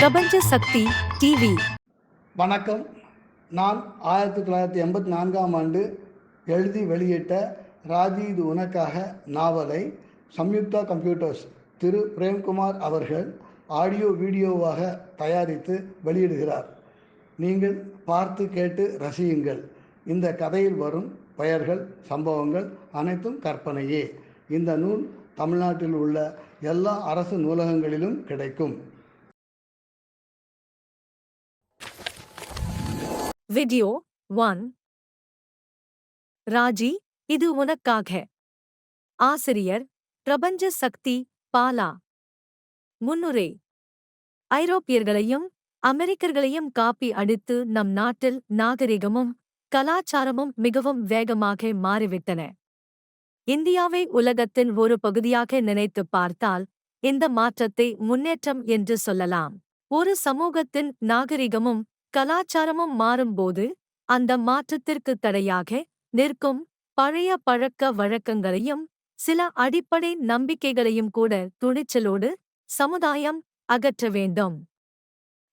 பிரபஞ்ச சக்தி டிவி. வணக்கம். நான் ஆயிரத்தி தொள்ளாயிரத்தி எண்பத்தி நான்காம் ஆண்டு எழுதி வெளியிட்ட ராஜி இது உனக்காக நாவலை சம்யுக்தா கம்ப்யூட்டர்ஸ் திரு பிரேம்குமார் அவர்கள் ஆடியோ வீடியோவாக தயாரித்து வெளியிடுகிறார். நீங்கள் பார்த்து கேட்டு ரசியுங்கள். இந்த கதையில் வரும் பெயர்கள் சம்பவங்கள் அனைத்தும் கற்பனையே. இந்த நூல் தமிழ்நாட்டில் உள்ள எல்லா அரசு நூலகங்களிலும் கிடைக்கும். வீடியோ ஒன் ராஜி இது உனக்காக. ஆசிரியர் பிரபஞ்ச சக்தி பாலா. முன்னுரை. ஐரோப்பியர்களையும் அமெரிக்கர்களையும் காப்பி அடித்து நம் நாட்டில் நாகரிகமும் கலாச்சாரமும் மிகவும் வேகமாக மாறிவிட்டன. இந்தியாவை உலகத்தின் ஒரு பகுதியாக நினைத்துப் பார்த்தால் இந்த மாற்றத்தை முன்னேற்றம் என்று சொல்லலாம். ஒரு சமூகத்தின் நாகரிகமும் கலாச்சாரமும் மாறும்போது அந்த மாற்றத்திற்கு தடையாக நிற்கும் பழைய பழக்க வழக்கங்களையும் சில அடிப்படை நம்பிக்கைகளையும் கூட துணிச்சலோடு சமுதாயம் அகற்ற வேண்டும்.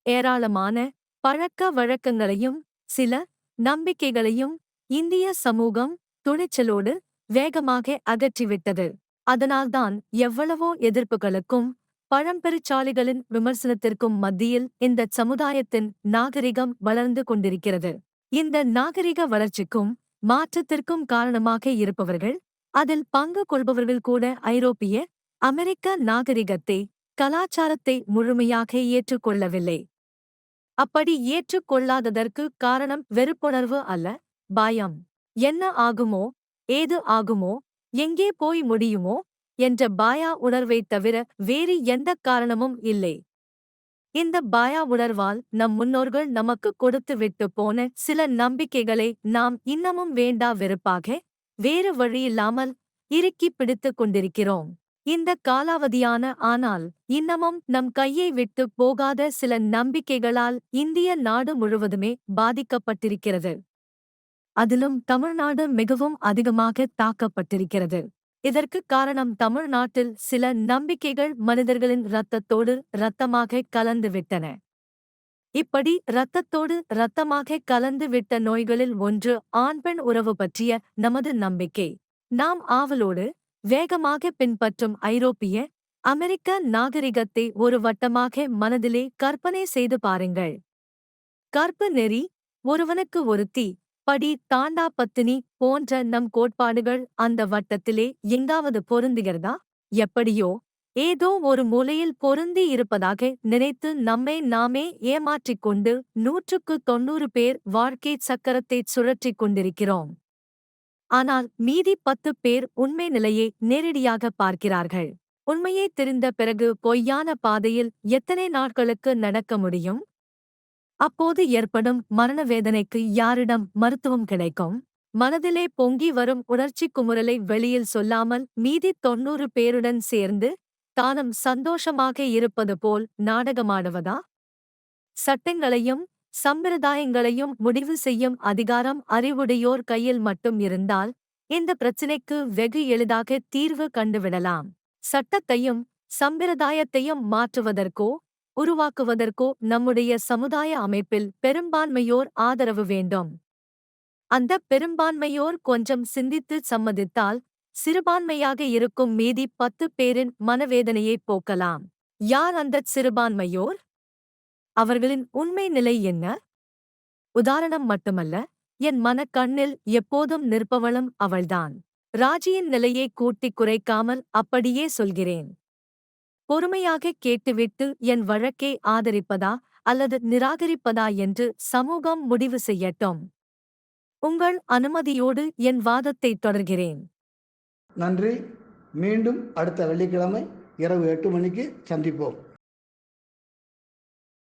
ஏராளமான பழக்க வழக்கங்களையும் சில நம்பிக்கைகளையும் இந்திய சமூகம் துணிச்சலோடு வேகமாக அகற்றிவிட்டது. அதனால்தான் எவ்வளவோ எதிர்ப்புகளுக்கும் பழம்பெருச்சாலிகளின் விமர்சனத்திற்கும் மத்தியில் இந்த சமுதாயத்தின் நாகரிகம் வளர்ந்து கொண்டிருக்கிறது. இந்த நாகரிக வளர்ச்சிக்கும் மாற்றத்திற்கும் காரணமாக இருப்பவர்கள் அதில் பங்கு கொள்பவர்கள் கூட ஐரோப்பிய அமெரிக்க நாகரிகத்தை கலாச்சாரத்தை முழுமையாக ஏற்றுக்கொள்ளவில்லை. அப்படி ஏற்றுக்கொள்ளாததற்கு காரணம் வெறுப்புணர்வு அல்ல பயம். என்ன ஆகுமோ ஏது ஆகுமோ எங்கே போய் முடியுமோ என்ற பாயா உணர்வைத் தவிர வேறு எந்த காரணமும் இல்லை. இந்த பாயா உணர்வால் நம் முன்னோர்கள் நமக்கு கொடுத்து விட்டு போன சில நம்பிக்கைகளை நாம் இன்னமும் வேண்டா வெறுப்பாக வேறு வழியில்லாமல் இறுக்கி பிடித்துக் கொண்டிருக்கிறோம். இந்த காலாவதியான ஆனால் இன்னமும் நம் கையை விட்டு போகாத சில நம்பிக்கைகளால் இந்திய நாடு முழுவதுமே பாதிக்கப்பட்டிருக்கிறது. அதிலும் தமிழ்நாடு மிகவும் அதிகமாக தாக்கப்பட்டிருக்கிறது. இதற்கு காரணம் தமிழ்நாட்டில் சில நம்பிக்கைகள் மனிதர்களின் இரத்தத்தோடு இரத்தமாக கலந்துவிட்டன. இப்படி இரத்தத்தோடு இரத்தமாக கலந்து விட்ட நோய்களில் ஒன்று ஆண் பெண் உறவு பற்றிய நமது நம்பிக்கை. நாம் ஆவலோடு வேகமாக பின்பற்றும் ஐரோப்பிய அமெரிக்க நாகரிகத்தை ஒரு வட்டமாக மனதிலே கற்பனை செய்து பாருங்கள். கற்பு நெறி ஒருவனுக்கு ஒருத்தி படி தாண்டா பத்தினி போன்ற நம் கோட்பாடுகள் அந்த வட்டத்திலே எங்காவது பொருந்துகிறதா? எப்படியோ ஏதோ ஒரு மூலையில் பொருந்தி இருப்பதாக நினைத்து நம்மை நாமே ஏமாற்றிக் கொண்டு நூற்றுக்கு தொன்னூறு பேர் வாழ்க்கை சக்கரத்தைச் சுழற்றிக் கொண்டிருக்கிறோம். ஆனால் மீதி பத்து பேர் உண்மை நிலையை நேரடியாக பார்க்கிறார்கள். உண்மையை தெரிந்த பிறகு பொய்யான பாதையில் எத்தனை நாட்களுக்கு நடக்க முடியும்? அப்போது ஏற்படும் மரண வேதனைக்கு யாரிடம் மருத்துவம் கிடைக்கும்? மனதிலே பொங்கி வரும் உணர்ச்சி குமுறலை வெளியில் சொல்லாமல் மீதி தொன்னூறு பேருடன் சேர்ந்து தானும் சந்தோஷமாக இருப்பது போல் நாடகமாடுவதா? சட்டங்களையும் சம்பிரதாயங்களையும் முடிவு செய்யும் அதிகாரம் அறிவுடையோர் கையில் மட்டும் இருந்தால் இந்த பிரச்சினைக்கு வெகு எளிதாக தீர்வு கண்டுவிடலாம். சட்டத்தையும் சம்பிரதாயத்தையும் மாற்றுவதற்கோ உருவாக்குவதற்கோ நம்முடைய சமுதாய அமைப்பில் பெரும்பான்மையோர் ஆதரவு வேண்டும். அந்த பெரும்பான்மையோர் கொஞ்சம் சிந்தித்து சம்மதித்தால் சிறுபான்மையாக இருக்கும் மீதி பத்து பேரின் மனவேதனையை போக்கலாம். யார் அந்தச் சிறுபான்மையோர்? அவர்களின் உண்மை நிலை என்ன? உதாரணம் மட்டுமல்ல என் மனக்கண்ணில் எப்போதும் நிற்பவளும் அவள்தான். ராஜியின் நிலையை கூட்டிக் குறைக்காமல் அப்படியே சொல்கிறேன். பொறுமையாக கேட்டுவிட்டு என் வழக்கை ஆதரிப்பதா அல்லது நிராகரிப்பதா என்று சமூகம் முடிவு செய்யட்டும். உங்கள் அனுமதியோடு என் வாதத்தை தொடர்கிறேன். நன்றி. மீண்டும் அடுத்த வெள்ளிக்கிழமை இரவு எட்டு மணிக்கு சந்திப்போம்.